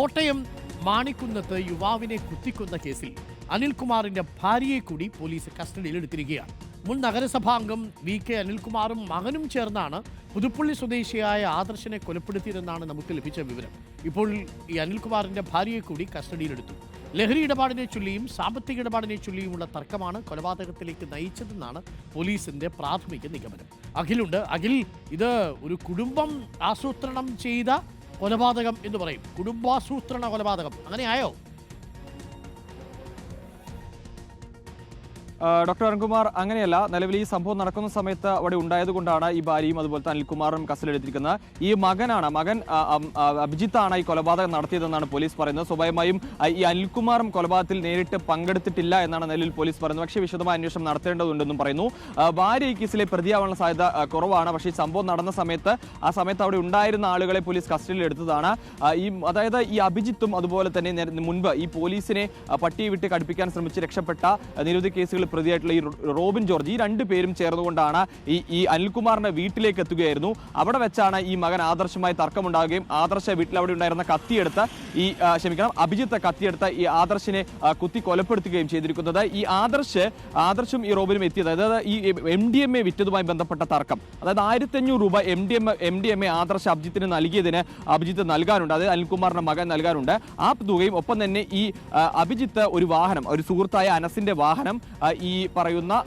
കോട്ടയം മാണിക്കുന്നത്ത് യുവാവിനെ കുത്തിക്കുന്ന കേസിൽ അനിൽകുമാറിന്റെ ഭാര്യയെ കൂടി പോലീസ് കസ്റ്റഡിയിൽ എടുത്തിരിക്കുകയാണ് മുൻ നഗരസഭാംഗം വി കെ അനിൽകുമാറും മകനും ചേർന്നാണ് പുതുപ്പള്ളി സ്വദേശിയായ ആദർശനെ കൊലപ്പെടുത്തിയതെന്നാണ് നമുക്ക് ലഭിച്ച വിവരം. ഇപ്പോൾ ഈ അനിൽകുമാറിന്റെ ഭാര്യയെ കൂടി കസ്റ്റഡിയിലെടുത്തു. ലഹരി ഇടപാടിനെ ചൊല്ലിയും സാമ്പത്തിക ഇടപാടിനെ ചൊല്ലിയുമുള്ള തർക്കമാണ് കൊലപാതകത്തിലേക്ക് നയിച്ചതെന്നാണ് പോലീസിന്റെ പ്രാഥമിക നിഗമനം. അഖിലുണ്ട്. അഖിൽ ഇത് ഒരു കുടുംബം ആസൂത്രണം ചെയ്ത കൊലപാതകം എന്ന് പറയും. കുടുംബാസൂത്രണ കൊലപാതകം. അങ്ങനെയായോ? ഡോക്ടർ അരുൺകുമാർ അങ്ങനെയല്ല നിലവിൽ ഈ സംഭവം നടക്കുന്ന സമയത്ത് അവിടെ ഉണ്ടായതുകൊണ്ടാണ് ഈ ഭാര്യയും അതുപോലെ തന്നെ അനിൽകുമാറും കസ്റ്റഡിയിലെത്തിയിരിക്കുന്നത് ഈ മകനാണ് മകൻ അഭിജിത്താണ് ഈ കൊലപാതകം നടത്തിയതെന്നാണ് പോലീസ് പറയുന്നത്. സ്വാഭാവികമായും ഈ അനിൽകുമാറും കൊലപാതകത്തിൽ നേരിട്ട് പങ്കെടുത്തിട്ടില്ല എന്നാണ് നിലവിൽ പോലീസ് പറയുന്നത്. പക്ഷേ വിശദമായ അന്വേഷണം നടത്തേണ്ടതുണ്ടെന്നും പറയുന്നു. ഭാര്യ ഈ കേസിലെ പ്രതിയാവാനുള്ള സാധ്യത കുറവാണ്. പക്ഷേ ഈ സംഭവം നടന്ന സമയത്ത് ആ സമയത്ത് അവിടെ ഉണ്ടായിരുന്ന ആളുകളെ പോലീസ് കസ്റ്റഡിയിൽ എടുത്തതാണ് ഈ അതായത് ഈ അഭിജിത്തും അതുപോലെ തന്നെ മുൻപ് ഈ പോലീസിനെ പട്ടിയെ വിട്ട് കടുപ്പിക്കാൻ ശ്രമിച്ച് രക്ഷപ്പെട്ട നിരവധി കേസുകളിൽ പ്രതിയായിട്ടുള്ള ഈ റോബിൻ ജോർജ് ഈ രണ്ട് പേരും ചേർന്നുകൊണ്ടാണ് ഈ ഈ അനിൽകുമാറിന്റെ വീട്ടിലേക്ക് എത്തുകയായിരുന്നു. അവിടെ വെച്ചാണ് ഈ മകൻ ആദർശമായി തർക്കമുണ്ടാകുകയും ആദർശ വീട്ടിൽ അവിടെ ഉണ്ടായിരുന്ന കത്തിയെടുത്ത് ഈ ക്ഷമിക്കണം അഭിജിത്ത് കത്തിയെടുത്ത് ഈ ആദർശിനെ കുത്തി കൊലപ്പെടുത്തുകയും ചെയ്തിരിക്കുന്നത്. ഈ ആദർശ് ആദർശും ഈ റോബിനും എത്തിയത് അതായത് ഈ എം ഡി എം എ വിറ്റതുമായി ബന്ധപ്പെട്ട തർക്കം. അതായത് ആയിരത്തി അഞ്ഞൂറ് രൂപ M D M M D M A Adarsh അഭിജിത്തിന് നൽകിയതിന് അഭിജിത്ത് നൽകാനുണ്ട്. അതായത് അനിൽകുമാറിന്റെ മകൻ നൽകാനുണ്ട്. ആ തുകയും ഒപ്പം തന്നെ ഈ അഭിജിത്ത് ഒരു വാഹനം ഒരു സുഹൃത്തായ അനസിന്റെ വാഹനം ഈ പറയുന്ന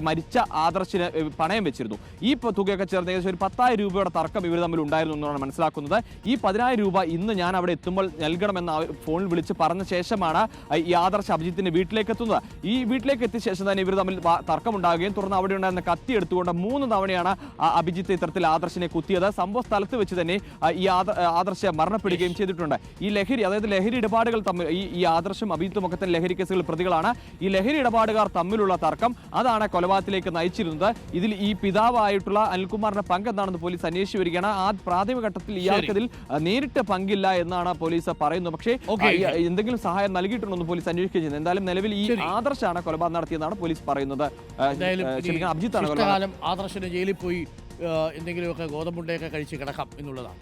മരിച്ച ആദർശിന് പണയം വെച്ചിരുന്നു. ഈ തുകയൊക്കെ ചേർന്ന് ഏകദേശം ഒരു പത്തായിരം രൂപയുടെ തർക്കം ഇവർ തമ്മിൽ ഉണ്ടായിരുന്നു എന്നാണ് മനസ്സിലാക്കുന്നത്. ഈ പതിനായിരം രൂപ ഇന്ന് ഞാൻ അവിടെ എത്തുമ്പോൾ നൽകണമെന്ന് ഫോണിൽ വിളിച്ച് പറഞ്ഞ ശേഷമാണ് ഈ ആദർശ് അഭിജിത്തിന്റെ വീട്ടിലേക്ക് എത്തുന്നത്. ഈ വീട്ടിലേക്ക് എത്തിയ ശേഷം തന്നെ ഇവർ തമ്മിൽ തർക്കം തർക്കമുണ്ടാകുകയും തുടർന്ന് അവിടെ ഉണ്ടായിരുന്ന കത്തി എടുത്തുകൊണ്ട് മൂന്ന് തവണയാണ് അഭിജിത്ത് ഇത്തരത്തിൽ ആദർശിനെ കുത്തിയത്. സംഭവ സ്ഥലത്ത് വെച്ച് തന്നെ ഈ ആദ- ആദർശ മരണപ്പെടുകയും ചെയ്തിട്ടുണ്ട്. ഈ ലഹരി അതായത് ലഹരി ഇടപാടുകൾ തമ്മിൽ ഈ ആദർശം അഭിജിത്തും ഒക്കെ തന്നെ ലഹരി കേസുകൾ പ്രതികളാണ്. ഈ ലഹരി ഇടപാടുകാർ തമ്മിലുള്ള തർക്കം അതാണ് കൊലപാതകത്തിലേക്ക് നയിച്ചിരുന്നത്. ഇതിൽ ഈ പിതാവായിട്ടുള്ള അനിൽകുമാറിന്റെ പങ്ക് എന്താണെന്ന് പോലീസ് അന്വേഷിച്ചു വരികയാണ്. ആ പ്രാഥമിക ഘട്ടത്തിൽ ഇയാൾക്കതിൽ നേരിട്ട് പങ്കില്ല എന്നാണ് പോലീസ് പറയുന്നത്. പക്ഷേ എന്തെങ്കിലും സഹായം നൽകിയിട്ടുണ്ടോ എന്ന് പോലീസ് അന്വേഷിക്കുകയും ചെയ്യുന്നത് എന്തായാലും നിലവിൽ ഈ. ആദർശാണ് കൊലപാതകം നടത്തിയെന്നാണ് പോലീസ് പറയുന്നത്. അഭിജിത്താണ് ആദർശന് ജയിലിൽ പോയി എന്തെങ്കിലുമൊക്കെ ഗോതമ്പുണ്ടയൊക്കെ കഴിച്ച് കിടക്കാം എന്നുള്ളതാണ്.